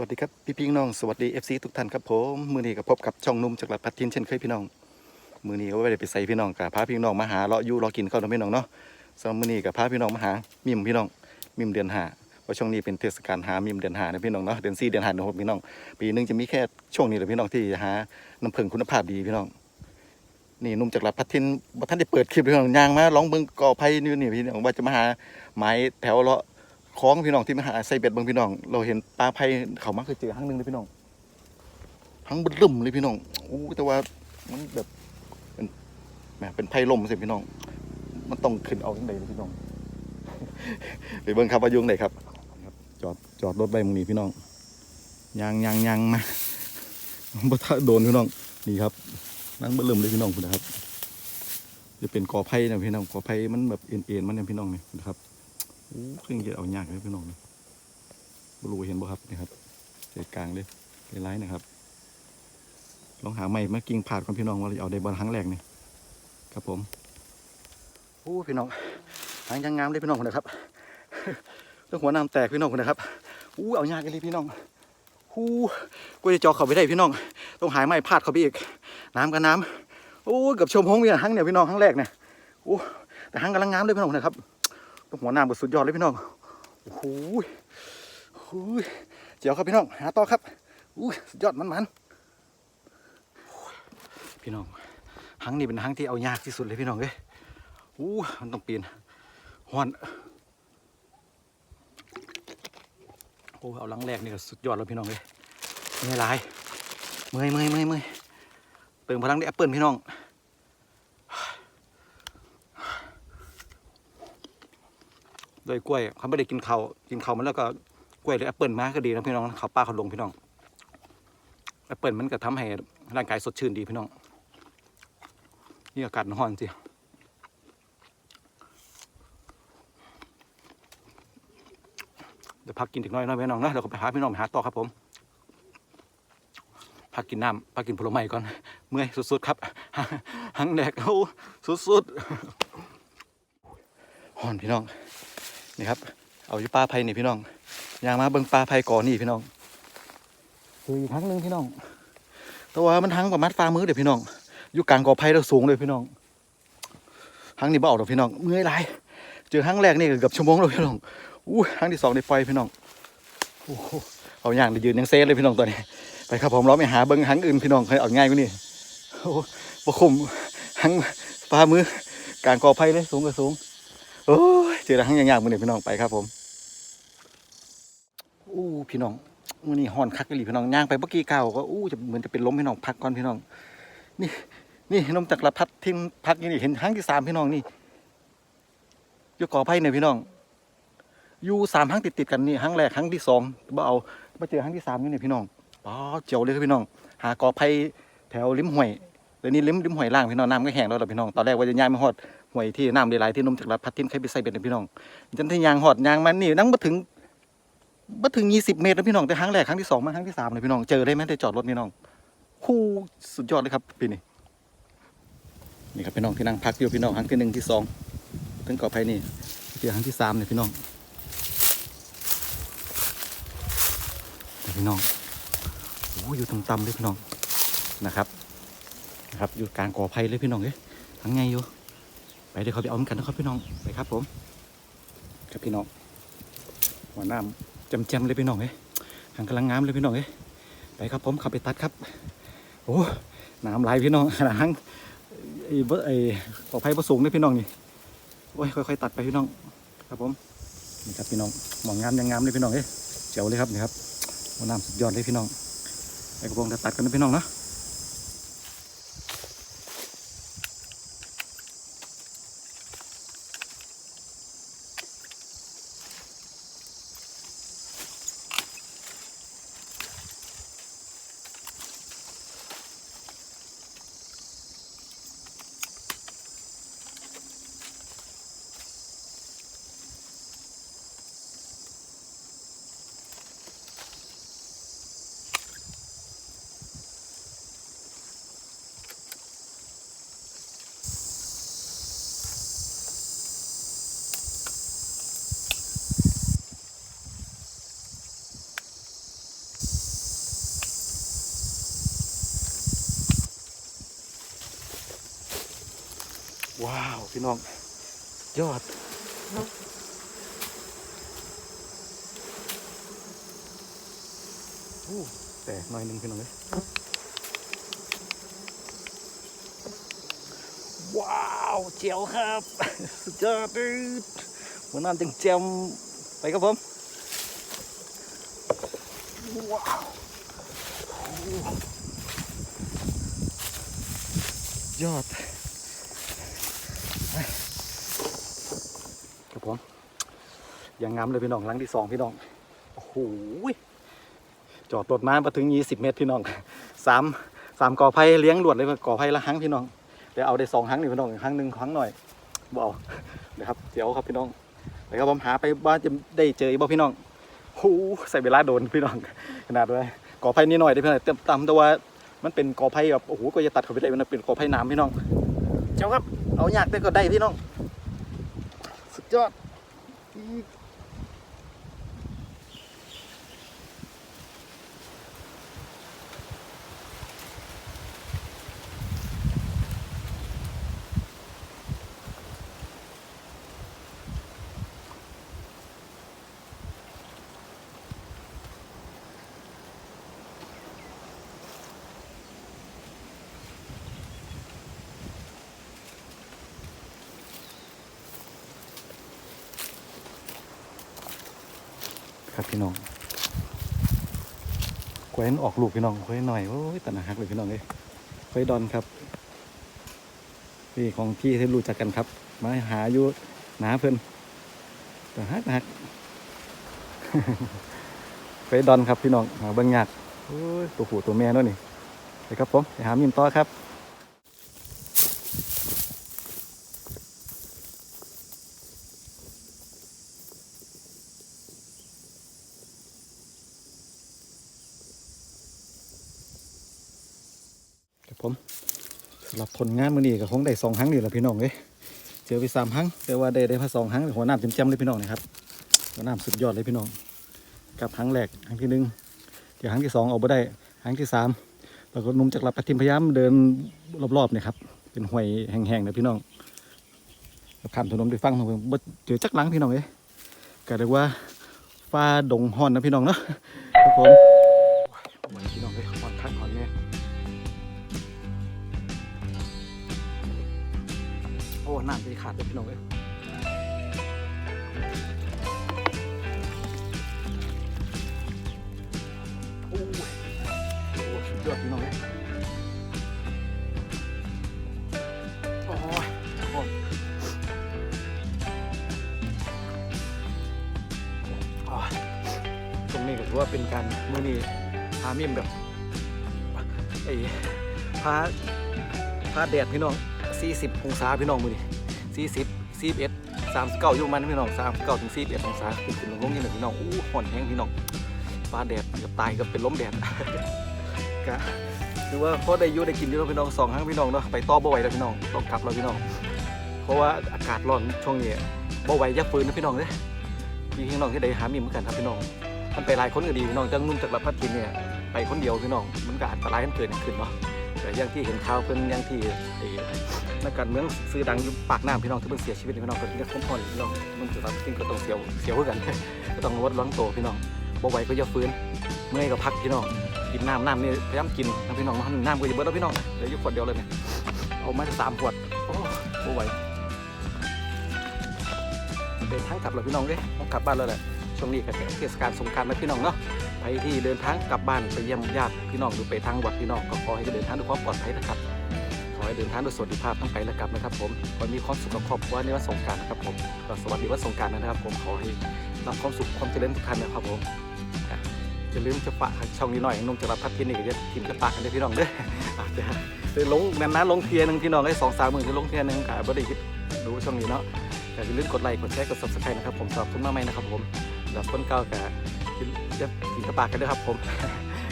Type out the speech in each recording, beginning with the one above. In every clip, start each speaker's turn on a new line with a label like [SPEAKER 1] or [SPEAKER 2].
[SPEAKER 1] วัสดีครับพี่พี่น้องสวัสดี FC ทุกท่านครับผมมือนี้ก็พบกับช่องนุ่มจากหลัดพัดทินเช่นเคยพี่น้องมือนี้ก็ไม่ได้ไปใส่พี่น้องกับพาพี่น้องมาหาเลาะยู่รอกินข้าวเนาะพี่น้องเนาะสำหรับมือนี้กับพาพี่น้องมาหามิมพี่น้องมิมเดือนหาเพราะช่วงนี้เป็นเทศกาลหามิมเดือนหานะพี่น้องเนาะเดือนสี่เดือนหาเดือนหกพี่น้อง ปีหนึงจะมีแค่ช่วงนี้แหละพี่น้องที่หาน้ำผึ้งคุณภาพดีพี่น้อง นี่นุ่มจากหลัดพัดทินท่านได้เปิดคลิปพี่น้องยางมาร้องเบิ่งก่อไผ่นี่นี่พี่น้องว่าจะมาหาไม้แถวเลาะ คล้องพี่น้องที่มาหาใส่เบ็ดบิ่งพี่น้อง เราเห็นปลาไผ่เขามาเคยเจอครั้งหนึ่งเลยพี่น้องทั้งบึ้มเลยพี่น้องอู้แต่ว่ามันแบบเป็นแหมเป็นไพ่ลมสิพี่น้อง มันต้องขึ้นเอาทั้งใดเลยพี่น้องไปเบิ่งครับว่ายุ่งไหนครับ จอดจอดรถไว้มึงนี่พี่น้องยางยางยางมาบ่ถ้าโดนพี่น้องนี่ครับนั่งบึ้มเลยพี่น้องคุณนะครับ จะเป็นกอไผ่นะพี่น้องกอไผ่มันแบบเอ็นๆมันเนี่ยพี่น้องเนี่ยนะครับ อู้เครื่องเย็ดเอายากเลยพี่น้องนี่บรูเห็นบ่ครับนี่ครับใจกลางเลยไร้นะครับ ลองหาใหม่มากิ่งผ่าดของพี่น้องว่าเราจะเอาได้บอลครั้งแรกนี่ครับผมโอ้พี่น้องหางยังงามเลยพี่น้องคนนะครับเรื่องหัวน้ำแตกพี่น้องคนนะครับอู้เอายากเลยพี่น้องหูกูจะเจอเขาไปได้พี่น้อง ต้องหายไม้พาดเขาไปอีก น้ำกับน้ำโอ้เกับชมหงเนี่ยหังเนี่ยพี่น้องครั้งแรกเนี่ยโอ้แต่หังกำลังงามเลยพี่น้องนะครับ ต้องหัวหน้ำกับสุดยอดเลยพี่น้องโอ้โหโอ้โหเจียวครับพี่น้อง หาต่อครับอู้สุดยอดมันมันๆพี่น้องหังนี่เป็นหังที่เอายากที่สุดเลยพี่น้องเอ้ยอู้มันต้องปีนหอนโอ้เอาลังแรกนี่ก็สุดยอดแล้วพี่น้องเอ้ยเมื่อยหลายเมื่อยเมื่อยเมื่อยเมื่อยเติมพลังด้วยแอปเปิลพี่น้อง โดยกล้วยเขาไม่ได้กินเขากินเขามันแล้วก็กล้วยหรือแอปเปิลมาก็ดีนะพี่น้องเขาวป้าเขาลงพี่น้องแอปเปิลมันก็ทำให้ร่างกายสดชื่นดีพี่น้องนี่อากาศร้อนสิเดี๋ยวพักกินอีกน้อยน้อยพี่น้องนะเดี๋ยวก็ไปหาพี่น้องไปหาต่อครับผมพักกินน้ำพักกินผลไม้ก่อน เมื่อยสุดๆครับหังแดกเอาสุดๆฮ้อนพี่น้อง นี่ครับ เอาอยู่ปลาไผ่นี่พี่น้องยางมาเบิ่งปลาไผ่ก่อนนี่พี่น้องคืออีกครั้งหนึ่งพี่น้อง แต่ว่ามันทั้งประมาณฝ่ามือเดี๋ยวพี่น้องอยู่กลางกอไผ่แล้วสูงเลยพี่น้องครั้งนี้เบเอาดอกพี่น้องเมื่อยหลายเจอครั้งแรกนี่เกือบชั่วโมงแล้วพี่น้องอู้ครั้งที่สองได้ปล่อยพี่น้องโอ้โหเอาอย่างได้ยืนยังเซฟเลยพี่น้องตอนนี้ไปครับผมเราไปหาเบิ้งครั้งอื่นพี่น้องเคยเอาง่ายกว่านี้โอ้ประคุมครั้งปลามือกลางกอไผ่เลยสูงก็สูง โอ้ เจอทั้งยากๆมือนี่พี่น้องไปครับผมอู้พี่น้องมือนี่ห่อนคักเลยพี่น้องย่างไปเมื่อกี้เก่าก็อู้จะเหมือนจะเป็นล้มพี่น้องพักก่อนพี่น้อง นี่ นี่นมจากละพัดทิ้งพักนี่เห็นครั้งที่สามพี่น้องนี่ยก่อไผ่เนี่ยพี่น้องอยู่สามครั้งติดติดๆกันนี่ครั้งแรกครั้งที่สองบ่เอามาเจอครั้งที่สามนี่เนี่ยพี่น้องป๋อเจียวเลยครับพี่น้อง หากอไผ่แถวริมห้วย เดี๋ยวนี้ริมริมห้วยล่างพี่น้องน้ำก็แห้งแล้วล่ะพี่น้องตอนแรกว่าจะย้ายมาฮอดห้วยที่น้ำไหลายๆที่นมจากละพัดทิ้งใครไปใส่เบ็ดเนี่ยพี่น้องจนที่ยางฮอดยางมันนี่นั่งมาถึงมาถึงยี่สิบเมตรแล้วพี่น้องแต่ครั้งแรกครั้งที่สองมาครั้งที่สามเลยพี่น้องเจอได้ไหมได้จอดรถพี่น้องคู่สุดยอดเลยครับปีนี้นี่ครับพี่น้องที่นั่งพักอยู่พี่น้องครั้งที่หนึ่งที่สองถึงเกาะไผ่นี่เจอครั้งที่สามเนี่ยพี่น้องพี่น้องโอ้อยู่ต่ำๆเลยพี่น้องนะครับ ครับอยู่กลางกาะไผ่เลยพี่น้องเอ้ยทั้งไงอยู่ ไปเดี๋ยวเขาไปเอาเหมือนกันนะครับพี่น้องไปครับผม ครับพี่น้องหัวน้ำจำๆเลยพี่น้องเอ้ยหางกำลังงามเลยพี่น้องเอ้ยไปครับผมขับไปตัดครับ โอ้น้ำไหลพี่น้องนาดหางไอ้เบอไอ้ขอไผ่ประสูงเลยพี่น้องนี่โอ้ยค่อยๆตัดไปพี่น้อง ครับผมนี่ครับพี่น้องหมองงามยังงามเลยพี่น้องเอ้ยเจ๋วเลยครับนี่ครับหัวน้ำสุดยอดเลยพี่น้องไปกระโปรงตัดกันนะพี่น้องเนาะ ว้าว พี่น้อง ยอดโอ้แต่หน่อยหนึงพี่น้องเลยว้าวเจ๋วครับ สุดยอดเลยวันนั้นจังแจมไปครับผม ว้าวโอ้ยอดครับผม อย่างงามเลยพี่น้องหลังที่สองพี่น้องโอ้โหจอดรถมามาถึง20เมตรพี่น้องสามสามกอไผ่เลี้ยงหลวดเลยก่อไผ่ละหังพี่น้องเดี๋ยวเอาได้สองหังนี่พี่น้องหังหนึ่งหังหน่อยบเอาเดี๋ยวครับเดี๋ยวครับพี่น้องเดี๋ยวครับผมหาไปว่าจะได้เจอบ่พี่น้องโอ้ใส่เวลาโดนพี่น้องขนาดเลยก่อไผ่นิดหน่อยได้พี่น้องเต็มตามแต่ว่ามันเป็นกอไผ่แบบโอ้โหก็จะตัดเขาไปได้มันเป็นกอไผ่น้ำพี่น้องเจ้าครับ เอาอยากได้ก็ได้พี่น้อง สุดยอด ครับพี่น้องควยนออกลูกพี่น้องควยหน่อยโอ้ยตะนาฮักเลยพี่น้องเลยควยดอนครับพี่ของพี่ที่รู้จักกันครับ มาหาอยู่หนาเพิ่นตะฮักตะฮักควยดอนครับพี่น้องหาเบิ่งยากโอ้ยตัวผู้ตัวแม่เนาะนี่ไปครับผมไปหามิมต่อครับผมสำหรับ ผลงานมือนี้ก็คงได้สองครั้งนี่แหละพี่น้องเอ้ยเจอไปสามครั้งแต่ว่าได้ได้มาสองครั้งหัวน้ำเต็มๆเลยพี่น้องนะครับหัวน้ำสุดยอดเลยพี่น้อง กับครั้งแรกครั้งที่หนึ่งเดี๋ยวครั้งที่สองเอาไปได้ครั้งที่สามแล้วก็นุ่มจากหลับพัทิมพยายามเดินรอบๆเนี่ยครับเป็นห้วยแห้งๆนะพี่น้องข้ามถนนไปฟังผมบ่เจอจักหลังพี่น้องเอ้ยก็เรียกว่าฟ้าดงฮอนนะพี่น้องเนาะครับผม น้ำจะขาดเลยพี่น้องเอ้ยโอ้ยโอ้สุดยอดพี่น้องเอ้ยโอ้ยโอ้ยโอ้ยตรงนี้ก็ถือว่าเป็นการมื้อนี้พามิมแบบไอ้พาพาแดดพี่น้อง 40 องศาพี่น้องมือนี่40 41 39อยู่มันพี่น้อง39ถึง41องศาขึ้นขึ้นลงลงนี่แหละพี่น้องอู้ห่อนแห้งพี่น้องฟ้าแดดเกือบตายเกับเป็นล้มแดดก็คือว่าพอได้อยู่ได้กินอยู่แล้วพี่น้องสองครั้งพี่น้องเนาะไปต่อบ่ไหวแล้วพี่น้องต้องกลับแล้วพี่น้อง เพราะว่าอากาศร้อนช่วงนี้บ่ไหวจะฟื้นนะพี่น้องเด้พี่พี่น้องที่ได้หามีเหมือนกันครับพี่น้องมันไปหลายคนก็ดีพี่น้องจังนุ่มจากละพัดทินเนี่ยไปคนเดียวพี่น้องมันก็อันตรายมันเกิดขึ้นเนาะ แต่อย่างที่เห็นข่าวเพิ่นอย่างที่ไอ้นักการเมืองซื้อดังอยู่ปากน้ำพี่น้องที่เพิ่นเสียชีวิตพี่น้องเพิ่นเรียกคมพรพี่น้องมันจะรับสิ่งก็ต้องเสียวเสียวคือกัน ก็ต้องระวัดระวังตัวพี่น้องบ่ไหวก็อย่าฟื้นเมื่อยก็พักพี่น้องกินน้ำน้ำนี่พยายามกินนะพี่น้องเนาะน้ำก็อย่าเบิดแล้วพี่น้องเหลืออยู่ขวดเดียวเลยเนี่ยเอามาจะสามขวดโอ้บ่ไหวเดินทางกลับแล้วพี่น้องเด้ต้องกลับบ้านแล้วแหละช่วงนี้ก็เทศกาลสงกรานต์นะพี่น้องเนาะ ไปที่เดินทางกลับบ้านไปเยี่ยมญาติพี่น้องหรือไปทางวัดพี่น้องก็ขอให้เดินทางด้วยความปลอดภัยนะครับ ขอให้เดินทางด้วยสวัสดิภาพทั้งไปและกลับนะครับ ผมขอมีความสุขกับครอบครัวในวันสงการนะครับผมก็สวัสดีวันสงการนะครับ ผมขอให้รับความสุขความเจริญทุกท่านนะครับผมอะอย่าลืมจะฝากช่องนี้หน่อยนุ่มจะรับพัดทียนนี่ก็จะทีมจะปากกันด้พี่น้องเด้ออาจจะจะลงนานๆลงเทียหนึงพี่น้องได้สองสามหมื่นจะลงเทียหนึงกับบริคิดดูช่องนี้เนาะแต่อย่าลืมกดไลค์กดแชร์กด subscribe นะครับผมสำหรับคุณมาใหม่นะครับผมสำหรับคนเก่ากับ จะทีมจะปากกันด้วยครับผม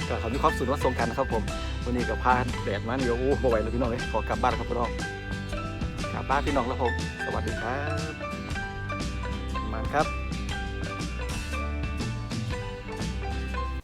[SPEAKER 1] ก็ขอมีความสุขวันสงกรารนะครับผมวันนี้กับพาแดดมาเดี๋ยวโอ้บ่ไหวแล้วพี่น้องเลยขอกลับบ้านครับพี่น้องกลับบ้านพี่น้องแล้วผม สวัสดีครับ มาครับ